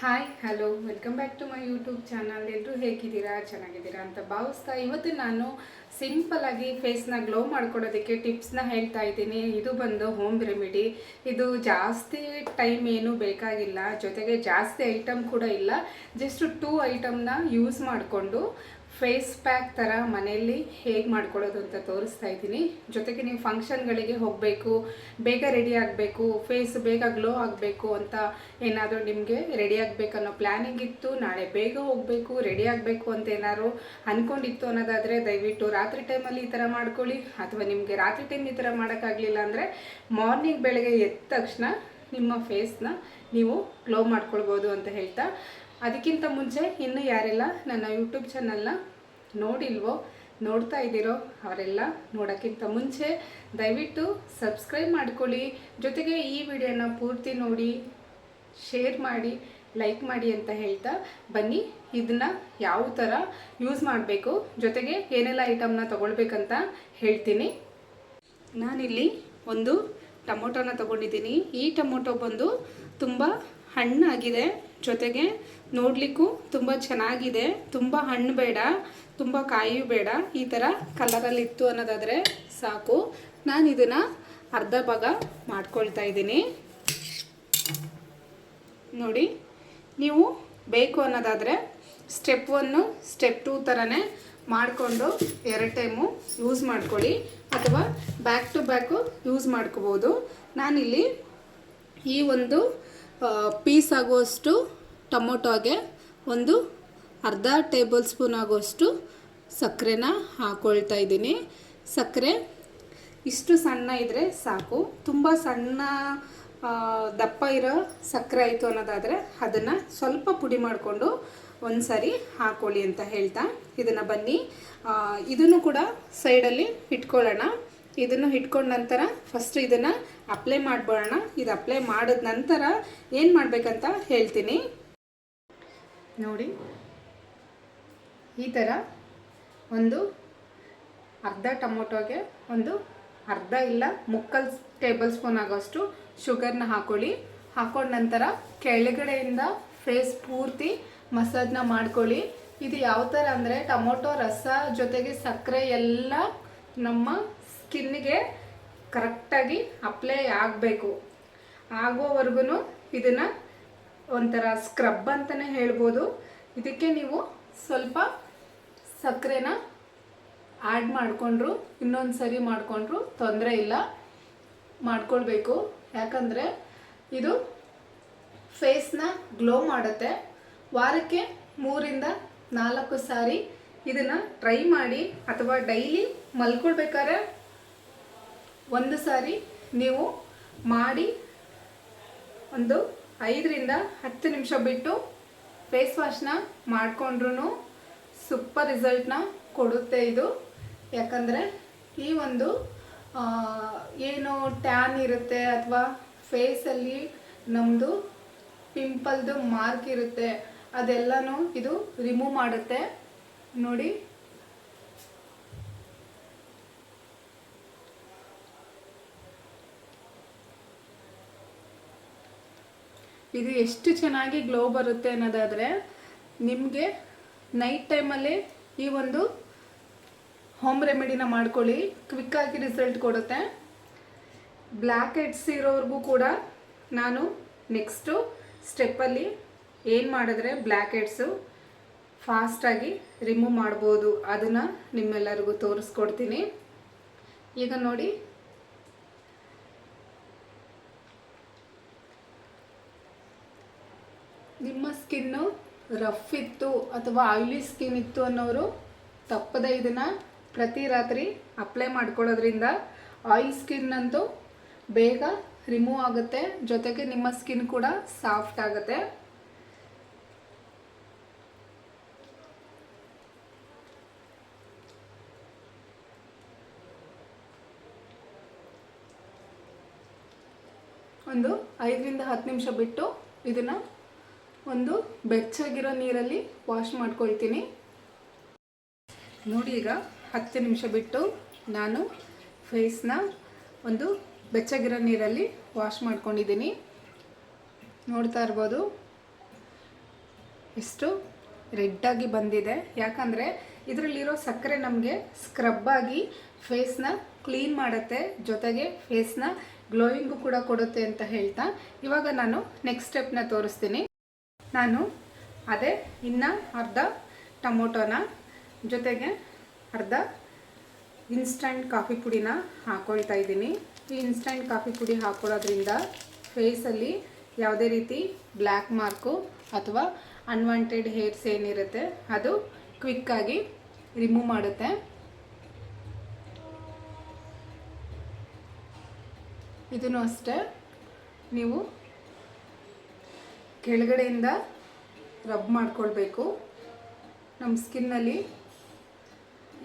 Hi hello welcome back to my YouTube channel ಎಲ್ಲರೂ ಹೇಗಿದ್ದೀರಾ? ಚೆನ್ನಾಗಿದ್ದೀರಾ ಅಂತ ಭಾವಿಸ್ತಾ ಇವತ್ತು ನಾನು ಸಿಂಪಲ್ ಆಗಿ ಫೇಸ್ನ ಗ್ಲೋ ಮಾಡ್ಕೊಡೋದಕ್ಕೆ ಟಿಪ್ಸ್ನ ಹೇಳ್ತಾ ಇದ್ದೀನಿ. ಇದು ಬಂದು ಹೋಮ್ ರೆಮಿಡಿ ಇದು ಜಾಸ್ತಿ ಟೈಮ್ ಏನು ಬೇಕಾಗಿಲ್ಲ. ಜೊತೆಗೆ ಜಾಸ್ತಿ ಐಟಮ್ ಕೂಡ ಇಲ್ಲ. ಜಸ್ಟ್ ಟೂ ಐಟಮ್ನ ಯೂಸ್ ಮಾಡಿಕೊಂಡು ಫೇಸ್ ಪ್ಯಾಕ್ ಥರ ಮನೆಯಲ್ಲಿ ಹೇಗೆ ಮಾಡ್ಕೊಳ್ಳೋದು ಅಂತ ತೋರಿಸ್ತಾ ಇದ್ದೀನಿ. ಜೊತೆಗೆ ನೀವು ಫಂಕ್ಷನ್ಗಳಿಗೆ ಹೋಗಬೇಕು, ಬೇಗ ರೆಡಿ ಆಗಬೇಕು ಫೇಸ್ ಬೇಗ ಗ್ಲೋ ಆಗಬೇಕು ಅಂತ ಏನಾದರೂ ನಿಮಗೆ ರೆಡಿ ಆಗಬೇಕನ್ನೋ ಪ್ಲ್ಯಾನಿಂಗ್ ಇತ್ತು, ನಾಳೆ ಬೇಗ ಹೋಗಬೇಕು ರೆಡಿ ಆಗಬೇಕು ಅಂತ ಏನಾದರೂ ಅಂದ್ಕೊಂಡಿತ್ತು ಅನ್ನೋದಾದರೆ ದಯವಿಟ್ಟು ರಾತ್ರಿ ಟೈಮಲ್ಲಿ ಈ ಥರ ಮಾಡ್ಕೊಳ್ಳಿ. ಅಥವಾ ನಿಮಗೆ ರಾತ್ರಿ ಟೈಮ್ ಈ ಥರ ಮಾಡೋಕ್ಕಾಗಲಿಲ್ಲ ಅಂದರೆ ಮಾರ್ನಿಂಗ್ ಬೆಳಗ್ಗೆ ಎದ್ದ ತಕ್ಷಣ ನಿಮ್ಮ ಫೇಸ್ನ ನೀವು ಗ್ಲೋ ಮಾಡ್ಕೊಳ್ಬೋದು ಅಂತ ಹೇಳ್ತಾ ಅದಕ್ಕಿಂತ ಮುಂಚೆ ಇನ್ನು ಯಾರೆಲ್ಲ ನನ್ನ ಯೂಟ್ಯೂಬ್ ಚಾನಲ್ನ ನೋಡಿಲ್ವೋ, ನೋಡ್ತಾ ಇದ್ದೀರೋ ಅವರೆಲ್ಲ ನೋಡೋಕ್ಕಿಂತ ಮುಂಚೆ ದಯವಿಟ್ಟು ಸಬ್ಸ್ಕ್ರೈಬ್ ಮಾಡ್ಕೊಳ್ಳಿ. ಜೊತೆಗೆ ಈ ವಿಡಿಯೋನ ಪೂರ್ತಿ ನೋಡಿ, ಶೇರ್ ಮಾಡಿ, ಲೈಕ್ ಮಾಡಿ ಅಂತ ಹೇಳ್ತಾ ಬನ್ನಿ. ಇದನ್ನ ಯಾವ ಥರ ಯೂಸ್ ಮಾಡಬೇಕು, ಜೊತೆಗೆ ಏನೆಲ್ಲ ಐಟಮ್ನ ತೊಗೊಳ್ಬೇಕಂತ ಹೇಳ್ತೀನಿ. ನಾನಿಲ್ಲಿ ಒಂದು ಟೊಮೊಟೊನ ತಗೊಂಡಿದ್ದೀನಿ. ಈ ಟೊಮೊಟೊ ಬಂದು ತುಂಬ ಹಣ್ಣಾಗಿದೆ. ಜೊತೆಗೆ ನೋಡಲಿಕ್ಕೂ ತುಂಬ ಚೆನ್ನಾಗಿದೆ. ತುಂಬ ಹಣ್ಣು ಬೇಡ, ತುಂಬ ಕಾಯಿಯೂ ಬೇಡ. ಈ ಥರ ಕಲರಲ್ಲಿ ಇತ್ತು ಅನ್ನೋದಾದರೆ ಸಾಕು. ನಾನು ಇದನ್ನು ಅರ್ಧ ಭಾಗ ಮಾಡ್ಕೊಳ್ತಾ ಇದ್ದೀನಿ. ನೋಡಿ, ನೀವು ಬೇಕು ಅನ್ನೋದಾದರೆ ಸ್ಟೆಪ್ ಒನ್ನು ಸ್ಟೆಪ್ ಟೂ ಥರನೇ ಮಾಡಿಕೊಂಡು ಎರಡು ಟೈಮು ಯೂಸ್ ಮಾಡ್ಕೊಳ್ಳಿ. ಅಥವಾ ಬ್ಯಾಕ್ ಟು ಬ್ಯಾಕು ಯೂಸ್ ಮಾಡ್ಕೋಬೋದು. ನಾನಿಲ್ಲಿ ಈ ಒಂದು ಪೀಸ್ ಆಗುವಷ್ಟು ಟೊಮೊಟೊಗೆ ಒಂದು ಅರ್ಧ ಟೇಬಲ್ ಸ್ಪೂನ್ ಆಗುವಷ್ಟು ಸಕ್ಕರೆನ ಹಾಕ್ಕೊಳ್ತಾ ಇದ್ದೀನಿ. ಸಕ್ಕರೆ ಇಷ್ಟು ಸಣ್ಣ ಇದ್ದರೆ ಸಾಕು. ತುಂಬ ಸಣ್ಣ ದಪ್ಪ ಇರೋ ಸಕ್ಕರೆ ಆಯಿತು ಅನ್ನೋದಾದರೆ ಅದನ್ನು ಸ್ವಲ್ಪ ಪುಡಿ ಮಾಡಿಕೊಂಡು ಒಂದು ಸಾರಿ ಹಾಕ್ಕೊಳ್ಳಿ ಅಂತ ಹೇಳ್ತಾ ಇದನ್ನು ಬನ್ನಿ. ಇದನ್ನು ಕೂಡ ಸೈಡಲ್ಲಿ ಇಟ್ಕೊಳ್ಳೋಣ. ಇದನ್ನು ಇಟ್ಕೊಂಡ ನಂತರ ಫಸ್ಟ್ ಇದನ್ನು ಅಪ್ಲೈ ಮಾಡ್ಬೋಣ ಇದು ಅಪ್ಲೈ ಮಾಡಿದ ನಂತರ ಏನು ಮಾಡಬೇಕಂತ ಹೇಳ್ತೀನಿ. ನೋಡಿ, ಈ ಥರ ಒಂದು ಅರ್ಧ ಟೊಮೊಟೊಗೆ ಒಂದು ಅರ್ಧ ಇಲ್ಲ, ಮುಕ್ಕಲ್ ಟೇಬಲ್ ಸ್ಪೂನ್ ಆಗೋಷ್ಟು ಶುಗರ್ನ ಹಾಕೊಳ್ಳಿ. ಹಾಕೊಂಡ ನಂತರ ಕೆಳಗಡೆಯಿಂದ ಫೇಸ್ ಪೂರ್ತಿ ಮಸಾಜ್ನ ಮಾಡ್ಕೊಳ್ಳಿ. ಇದು ಯಾವ ಥರ ಅಂದರೆ ಟೊಮೊಟೊ ರಸ ಜೊತೆಗೆ ಸಕ್ಕರೆ ಎಲ್ಲ ನಮ್ಮ ಸ್ಕಿನ್ನಿಗೆ ಕರೆಕ್ಟಾಗಿ ಅಪ್ಲೈ ಆಗಬೇಕು. ಆಗೋವರೆಗೂ ಇದನ್ನು ಒಂಥರ ಸ್ಕ್ರಬ್ ಅಂತಲೇ ಹೇಳ್ಬೋದು. ಇದಕ್ಕೆ ನೀವು ಸ್ವಲ್ಪ ಸಕ್ಕರೆನ ಆ್ಯಡ್ ಮಾಡಿಕೊಂಡ್ರು, ಇನ್ನೊಂದು ಸರಿ ಮಾಡಿಕೊಂಡ್ರು ತೊಂದರೆ ಇಲ್ಲ. ಮಾಡ್ಕೊಳ್ಬೇಕು. ಯಾಕಂದರೆ ಇದು ಫೇಸ್ನ ಗ್ಲೋ ಮಾಡುತ್ತೆ. ವಾರಕ್ಕೆ ಮೂರಿಂದ ನಾಲ್ಕು ಸಾರಿ ಇದನ್ನು ಟ್ರೈ ಮಾಡಿ ಅಥವಾ ಡೈಲಿ ಮಲ್ಕೊಳ್ಬೇಕಾದ್ರೆ ಒಂದು ಸಾರಿ ನೀವು ಮಾಡಿ ಒಂದು ಐದರಿಂದ ಹತ್ತು ನಿಮಿಷ ಬಿಟ್ಟು ಫೇಸ್ ವಾಶ್ನ ಮಾಡಿಕೊಂಡ್ರೂ ಸೂಪರ್ ರಿಸಲ್ಟ್ನ ಕೊಡುತ್ತೆ ಇದು. ಯಾಕಂದರೆ ಈ ಒಂದು ಏನು ಟ್ಯಾನ್ ಇರುತ್ತೆ ಅಥವಾ ಫೇಸಲ್ಲಿ ನಮ್ಮದು ಪಿಂಪಲ್ದು ಮಾರ್ಕ್ ಇರುತ್ತೆ ಅದೆಲ್ಲನೂ ಇದು ರಿಮೂವ್ ಮಾಡುತ್ತೆ. ನೋಡಿ. ಇದು ಎಷ್ಟು ಚೆನ್ನಾಗಿ ಗ್ಲೋ ಬರುತ್ತೆ ಅನ್ನೋದಾದರೆ, ನಿಮಗೆ ನೈಟ್ ಟೈಮಲ್ಲಿ ಈ ಒಂದು ಹೋಮ್ ರೆಮಿಡಿನ ಮಾಡ್ಕೊಳ್ಳಿ. ಕ್ವಿಕ್ಕಾಗಿ ರಿಸಲ್ಟ್ ಕೊಡುತ್ತೆ. ಬ್ಲ್ಯಾಕ್ ಹೆಡ್ಸ್ ಇರೋರ್ಗೂ ಕೂಡ ನಾನು ನೆಕ್ಸ್ಟು ಸ್ಟೆಪ್ಪಲ್ಲಿ ಏನು ಮಾಡಿದ್ರೆ ಬ್ಲ್ಯಾಕ್ ಹೆಡ್ಸು ಫಾಸ್ಟಾಗಿ ರಿಮೂವ್ ಮಾಡ್ಬೋದು. ಅದನ್ನು ನಿಮ್ಮೆಲ್ಲರಿಗೂ ತೋರಿಸ್ಕೊಡ್ತೀನಿ. ಈಗ ನೋಡಿ ನಿಮ್ಮ ಸ್ಕಿನ್ನು ರಫ್ ಇತ್ತು ಅಥವಾ ಆಯಿಲಿ ಸ್ಕಿನ್ ಇತ್ತು ಅನ್ನೋರು ತಪ್ಪದೆ ಇದನ್ನು ಪ್ರತಿ ರಾತ್ರಿ ಅಪ್ಲೈ ಮಾಡ್ಕೊಳ್ಳೋದ್ರಿಂದ ಆಯಿಲ್ ಸ್ಕಿನ್ ಅಂತೂ ಬೇಗ ರಿಮೂವ್ ಆಗುತ್ತೆ. ಜೊತೆಗೆ ನಿಮ್ಮ ಸ್ಕಿನ್ ಕೂಡ ಸಾಫ್ಟ್ ಆಗುತ್ತೆ. ಒಂದು ಐದರಿಂದ ಹತ್ತು ನಿಮಿಷ ಬಿಟ್ಟು ಇದನ್ನು ಒಂದು ಬೆಚ್ಚಗಿರೋ ನೀರಲ್ಲಿ ವಾಶ್ ಮಾಡ್ಕೊಳ್ತೀನಿ. ನೋಡಿ ಈಗ ಹತ್ತು ನಿಮಿಷ ಬಿಟ್ಟು ನಾನು ಫೇಸ್ನ ಒಂದು ಬೆಚ್ಚಗಿರೋ ನೀರಲ್ಲಿ ವಾಶ್ ಮಾಡ್ಕೊಂಡಿದ್ದೀನಿ. ನೋಡ್ತಾ ಇರ್ಬೋದು. ಎಷ್ಟು ರೆಡ್ಡಾಗಿ ಬಂದಿದೆ. ಯಾಕಂದರೆ ಇದರಲ್ಲಿರೋ ಸಕ್ಕರೆ ನಮಗೆ ಸ್ಕ್ರಬ್ ಆಗಿ ಫೇಸ್ನ ಕ್ಲೀನ್ ಮಾಡುತ್ತೆ. ಜೊತೆಗೆ ಫೇಸ್ನ ಗ್ಲೋಯಿಂಗು ಕೂಡ ಕೊಡುತ್ತೆ ಅಂತ ಹೇಳ್ತಾ. ಇವಾಗ ನಾನು ನೆಕ್ಸ್ಟ್ ಸ್ಟೆಪ್ನ ತೋರಿಸ್ತೀನಿ. ನಾನು, ಅದೇ, ಇನ್ನು ಅರ್ಧ ಟೊಮೊಟೊನ ಜೊತೆಗೆ ಅರ್ಧ ಇನ್ಸ್ಟಂಟ್ ಕಾಫಿ ಪುಡಿನ ಹಾಕ್ಕೊಳ್ತಾ ಇದ್ದೀನಿ. ಈ ಇನ್ಸ್ಟಂಟ್ ಕಾಫಿ ಪುಡಿ ಹಾಕ್ಕೊಳ್ಳೋದ್ರಿಂದ ಫೇಸಲ್ಲಿ ಯಾವುದೇ ರೀತಿ ಬ್ಲ್ಯಾಕ್ ಮಾರ್ಕು ಅಥವಾ ಅನ್ವಾಂಟೆಡ್ ಹೇರ್ಸ್ ಏನಿರುತ್ತೆ, ಅದು ಕ್ವಿಕ್ಕಾಗಿ ರಿಮೂವ್ ಮಾಡುತ್ತೆ. ಇದನ್ನು ಅಷ್ಟೇ ನೀವು ಕೆಳಗಡೆಯಿಂದ ರಬ್ ಮಾಡ್ಕೊಳ್ಬೇಕು. ನಮ್ಮ ಸ್ಕಿನ್ನಲ್ಲಿ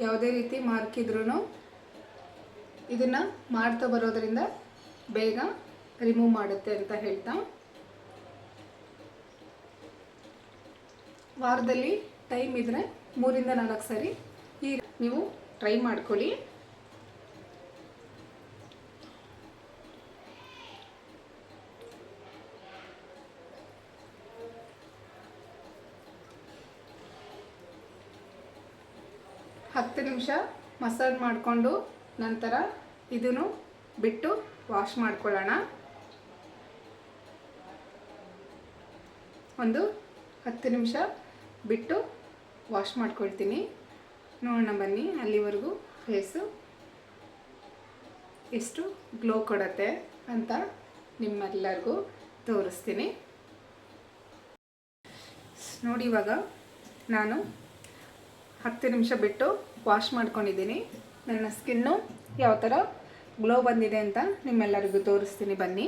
ಯಾವುದೇ ರೀತಿ ಮಾರ್ಕ್ ಇದ್ರೂ ಇದನ್ನು ಮಾಡ್ತಾ ಬರೋದರಿಂದ ಬೇಗ ರಿಮೂವ್ ಮಾಡುತ್ತೆ ಅಂತ ಹೇಳ್ತಾ. ವಾರದಲ್ಲಿ ಟೈಮ್ ಇದ್ದರೆ ಮೂರಿಂದ ನಾಲ್ಕು ಸರಿ ಈ ನೀವು ಟ್ರೈ ಮಾಡ್ಕೊಳ್ಳಿ. ಹತ್ತು ನಿಮಿಷ ಮಸಾಜ್ ಮಾಡಿಕೊಂಡು ನಂತರ ಇದನ್ನು ಬಿಟ್ಟು ವಾಶ್ ಮಾಡ್ಕೊಳ್ಳೋಣ. ಒಂದು ಹತ್ತು ನಿಮಿಷ ಬಿಟ್ಟು ವಾಶ್ ಮಾಡ್ಕೊಳ್ತೀನಿ. ನೋಡೋಣ ಬನ್ನಿ, ಅಲ್ಲಿವರೆಗೂ ಫೇಸು ಎಷ್ಟು ಗ್ಲೋ ಕೊಡತ್ತೆ ಅಂತ ನಿಮ್ಮೆಲ್ಲರಿಗೂ ತೋರಿಸ್ತೀನಿ. ನೋಡಿ ಇವಾಗ ನಾನು ಹತ್ತು ನಿಮಿಷ ಬಿಟ್ಟು ವಾಶ್ ಮಾಡ್ಕೊಂಡಿದ್ದೀನಿ. ನನ್ನ ಸ್ಕಿನ್ನು ಯಾವ ಥರ ಗ್ಲೋ ಬಂದಿದೆ ಅಂತ ನಿಮ್ಮೆಲ್ಲರಿಗೂ ತೋರಿಸ್ತೀನಿ. ಬನ್ನಿ.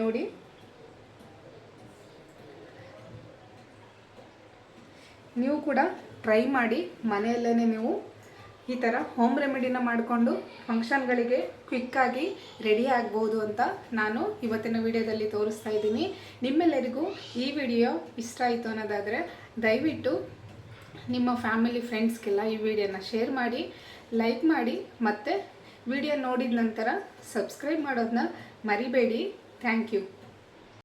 ನೋಡಿ. ನೀವು ಕೂಡ ಟ್ರೈ ಮಾಡಿ ಮನೆಯಲ್ಲೇ ನೀವು ಈ ಥರ ಹೋಮ್ ರೆಮಿಡಿನ ಮಾಡಿಕೊಂಡು ಫಂಕ್ಷನ್ಗಳಿಗೆ ಕ್ವಿಕ್ಕಾಗಿ ರೆಡಿ ಆಗ್ಬೋದು ಅಂತ ನಾನು ಇವತ್ತಿನ ವಿಡಿಯೋದಲ್ಲಿ ತೋರಿಸ್ತಾ ಇದ್ದೀನಿ. ನಿಮ್ಮೆಲ್ಲರಿಗೂ ಈ ವಿಡಿಯೋ ಇಷ್ಟ ಆಯಿತು ಅನ್ನೋದಾದರೆ ದಯವಿಟ್ಟು ನಿಮ್ಮ ಫ್ಯಾಮಿಲಿ ಫ್ರೆಂಡ್ಸ್ಗೆಲ್ಲ ಈ ವಿಡಿಯೋನ ಶೇರ್ ಮಾಡಿ ಲೈಕ್ ಮಾಡಿ, ಮತ್ತು ವಿಡಿಯೋ ನೋಡಿದ ನಂತರ ಸಬ್ಸ್ಕ್ರೈಬ್ ಮಾಡೋದನ್ನ ಮರಿಬೇಡಿ. Thank you